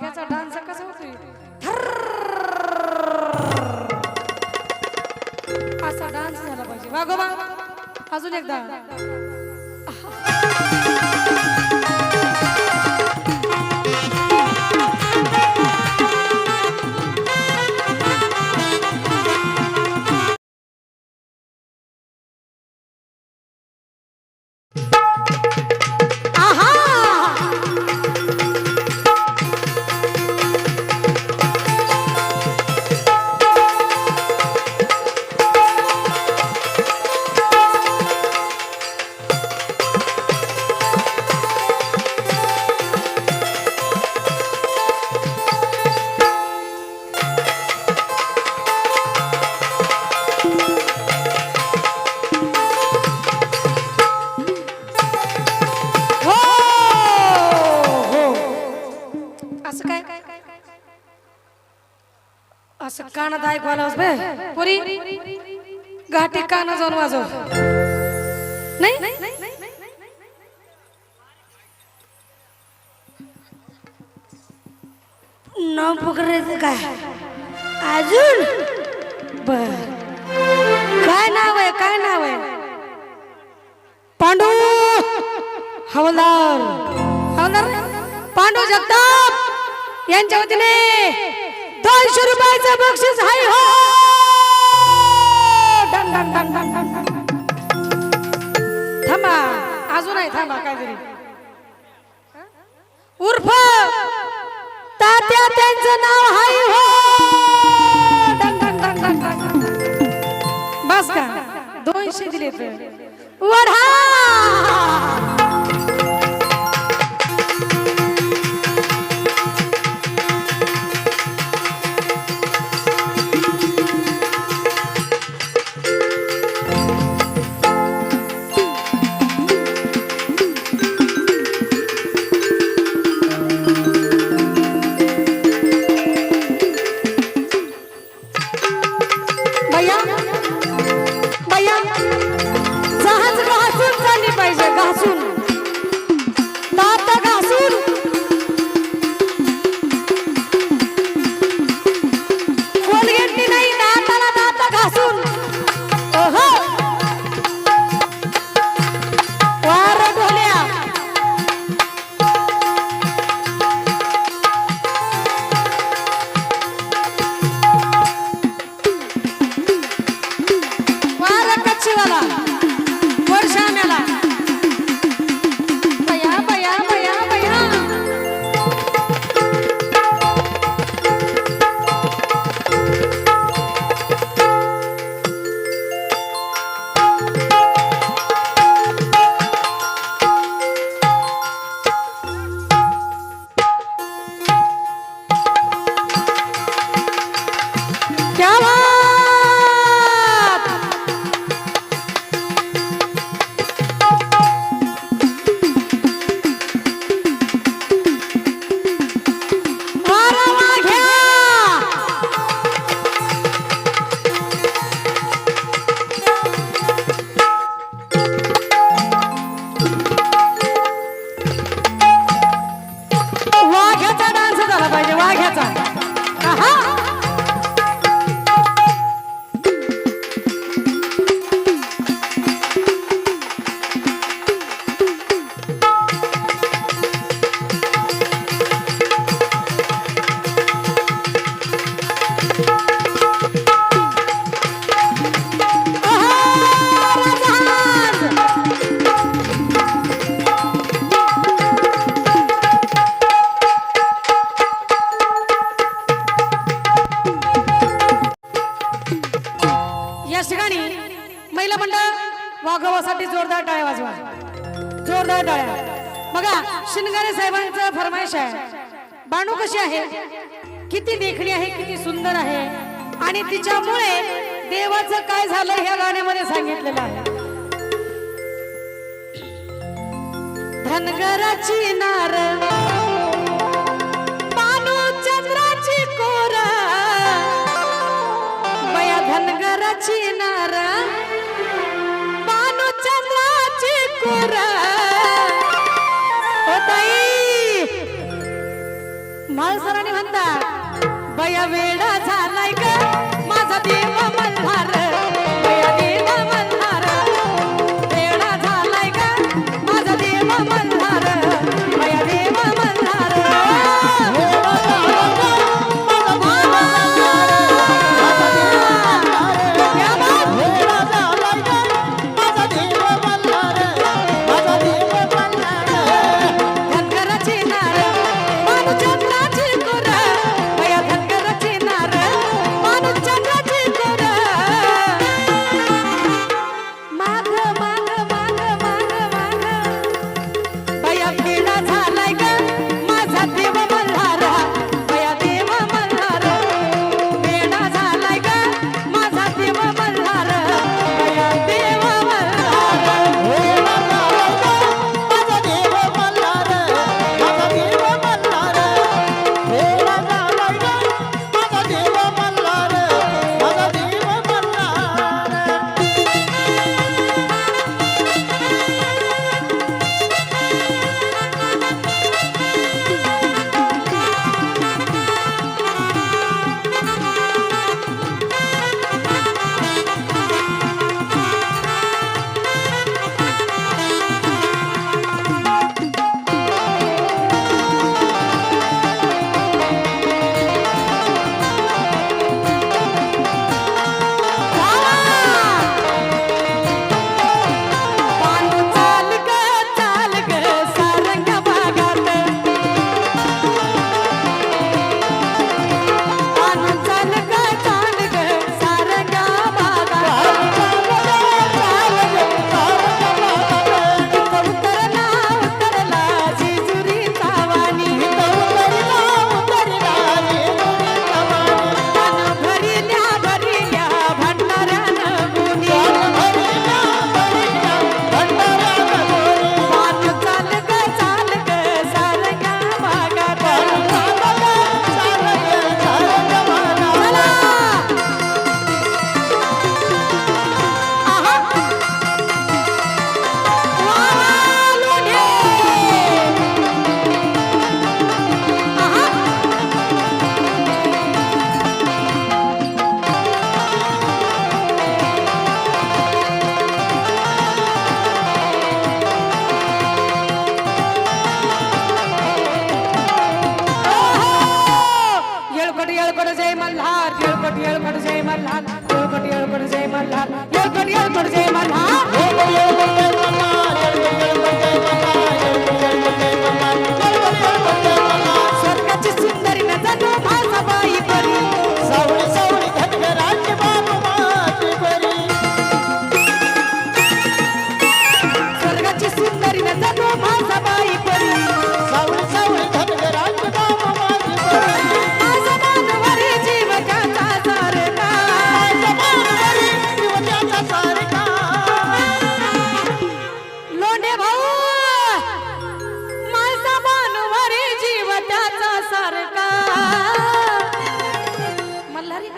वाघ्याचा dance कसा होतोय? असा डान्स झाला पाहिजे. वाघोबा अजून एकदा. कानात ऐकवायला हवंस बे पुरी। घाटी काना जाऊन वाजव नाही? न पकडायचं काय? अजून बर। काय नाव आहे काय नाव आहे पांडू। हवलदार। हवलदार। पांडू जगताप। यांच्या वतीने। दोनशे रुपयाचं बक्षीस आहे हो done, done, done, done, done, थांबा अजून आहे थांबा काहीतरी उर्फ तात्या त्यांचं नाव आहे हो डन, डन, डन, डन, बस का दोनशे दिले वढा पाहिजे क्या बात? वारा वाघ्या वाघ्याचा डान्स झाला पाहिजे वाघ्याचा. कशा आहे? बाणू कशी आहे? किती देखणी आहे किती सुंदर आहे. आणि तिच्यामुळे देवाचं काय झालं ह्या गाण्यामध्ये सांगितलेलं आहे. धनगराची नार बाणू चंद्राची कोरा. बया धनगराची नार. माळ सरांनी म्हणतात बया वेळा झालाय का? माझा देवा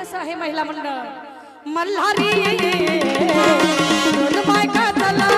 कसं आहे महिला मंडळ? मल्हारी बायका चला.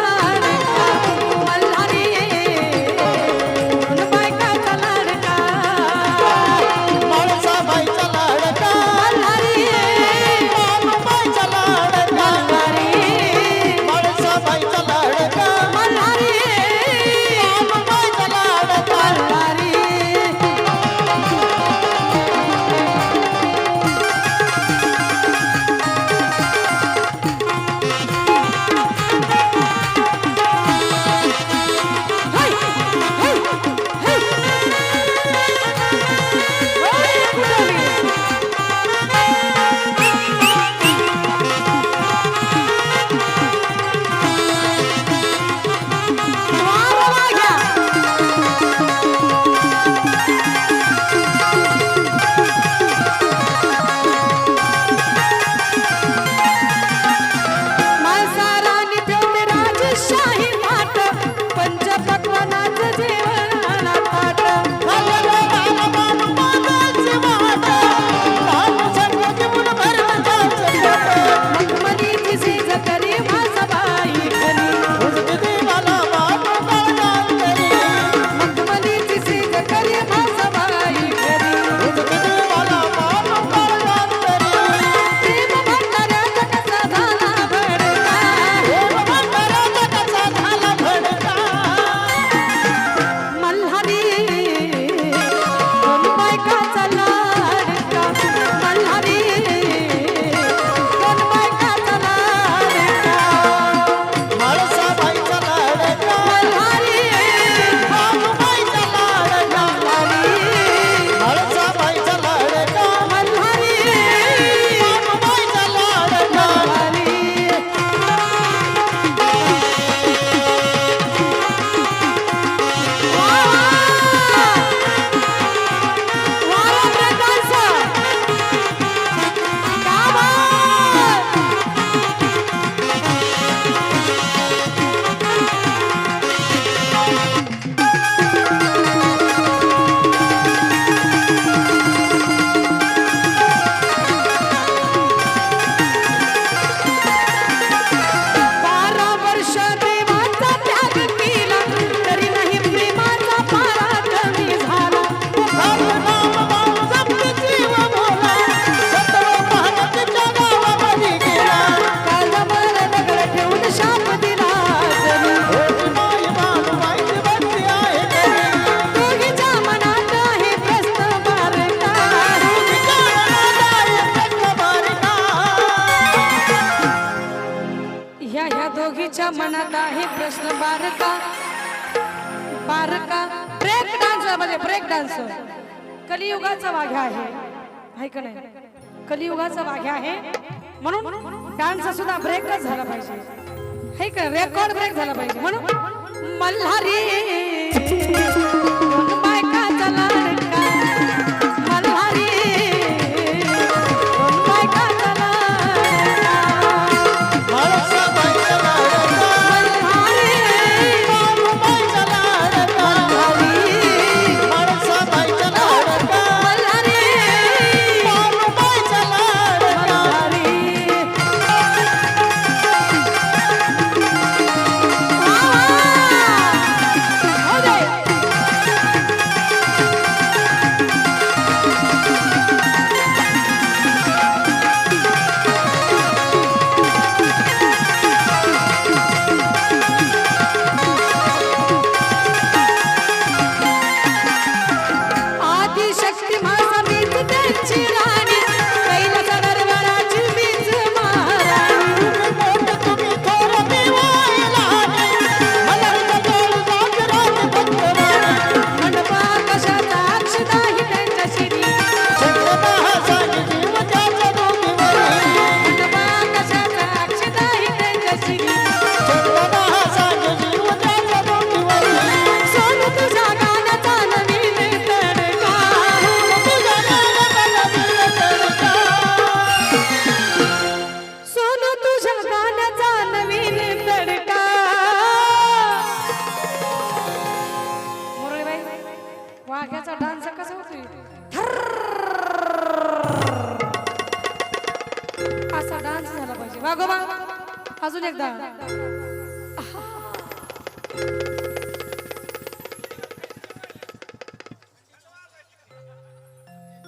कलियुगाचा वाघ्या आहे. कलियुगाचा वाघ्या आहे. म्हणून डान्स सुद्धा ब्रेकच झाला पाहिजे. हे का? रेकॉर्ड ब्रेक झाला पाहिजे. म्हणून मल्हारी.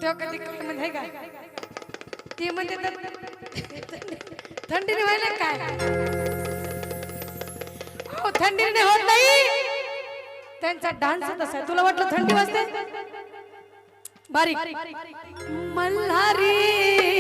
तेव्हा कधी कमेंट आहे का ती म्हणते थंडी व्हायला काय थंडी थंडीने होत नाही. त्यांचा डान्स होत असा तुला वाटलं थंडी वाजते? बारीक. मल्हारी.